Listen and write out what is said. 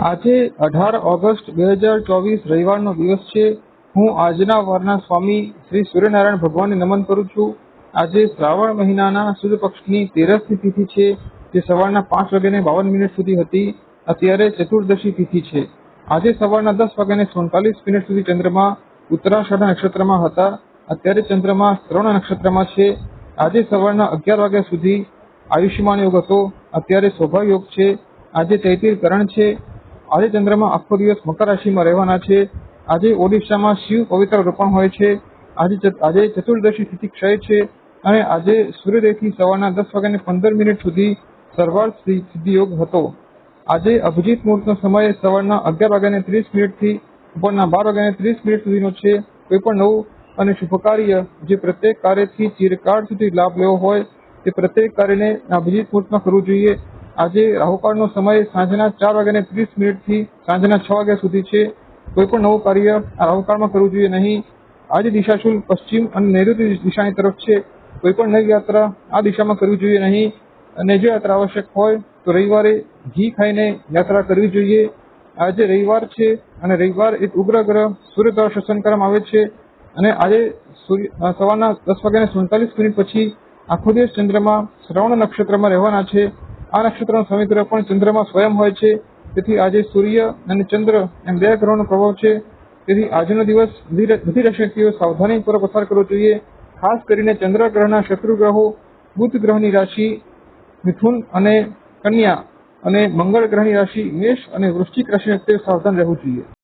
આજે અઢાર ઓગસ્ટ બે હજાર ચોવીસ રવિવારનો દિવસ છે. હું આજના વારના સ્વામી શ્રી સૂર્યનારાયણ ભગવાનને નમન કરું છું. આજે શ્રાવણ મહિનાના સુદ પક્ષની તેરસની તિથિ છે, જે સવારના પાંચ વાગ્યાને બાવન મિનિટ સુધી હતી. અત્યારે ચતુર્દશી તિથિ છે. આજે સવારના દસ વાગ્યાને સુડતાલીસ મિનિટ સુધી ચંદ્રમા ઉત્તરાષાઢ નક્ષત્રમાં હતા. અત્યારે ચંદ્રમા શ્રવણ નક્ષત્રમાં છે. આજે સવારના અગિયાર વાગ્યા સુધી આયુષ્યમાન યોગ હતો. અત્યારે શોભા યોગ છે. આજે ચૈતિર કરણ છે. આજે ચંદ્રમાં આખો દિવસ મકર રાશિમાં રહેવાના છે. આજે ઓડિશામાં શિવ પવિત્ર રોપણ હોય છે. આજે આજે ચતુર્દશી તિથિ ક્ષય છે અને આજે સૂર્યોદયથી સવારના દસ વાગ્યાને પંદર મિનિટ સુધી સર્વાર્થ સિદ્ધિ યોગ હતો. આજે અભિજીત મુહૂર્તનો સમય સવારના અગિયાર વાગ્યાને ત્રીસ મિનિટથી બપોરના બાર વાગ્યાને ત્રીસ મિનિટ સુધીનો છે. કોઈ પણ નવું અને શુભ કાર્ય જે પ્રત્યેક કાર્યથી ચિરકાળ સુધી લાભ લેવો હોય તે પ્રત્યેક કાર્યને અભિજીત મુહૂર્તમાં કરવું જોઈએ. આજે રાહુકાળનો સમય સાંજના ચાર વાગ્યાને ત્રીસ મિનિટથી સાંજના છ વાગ્યા સુધી છે. કોઈ પણ નવું કાર્ય આ રાહુકાળમાં કરવું જોઈએ નહીં. આજે દિશાશુલ પશ્ચિમ અને નૈઋત્ય દિશાની તરફ છે. કોઈ પણ નવી યાત્રા આ દિશામાં કરવી જોઈએ નહીં. અને જો યાત્રા આવશ્યક હોય, તો રવિવારે ઘી ખાઈને યાત્રા કરવી જોઈએ. આજે રવિવાર છે, અને રવિવાર એક ઉગ્ર ગ્રહ સૂર્ય દ્વારા શાસન કરવામાં આવે છે. અને આજે સવારના દસ વાગ્યાને સુડતાલીસ મિનિટ પછી આખો દિવસ ચંદ્રમાં શ્રવણ નક્ષત્રમાં રહેવાના છે. આ નક્ષત્રનો સમિત્ર પણ ચંદ્રમાં સ્વયં હોય છે. તેથી આજે સૂર્ય અને ચંદ્ર એમ બે ગ્રહોનો પ્રભાવ છે. તેથી આજનો દિવસ બધી રાશિઓ સાવધાનીપૂર્વક પસાર કરવો જોઈએ. ખાસ કરીને ચંદ્ર ગ્રહના શત્રુ ગ્રહો, બુધ ગ્રહની રાશિ, મિથુન અને કન્યા અને મંગળ ગ્રહની રાશિ, મેષ અને વૃશ્ચિક રાશિ સાવધાન રહેવું જોઈએ.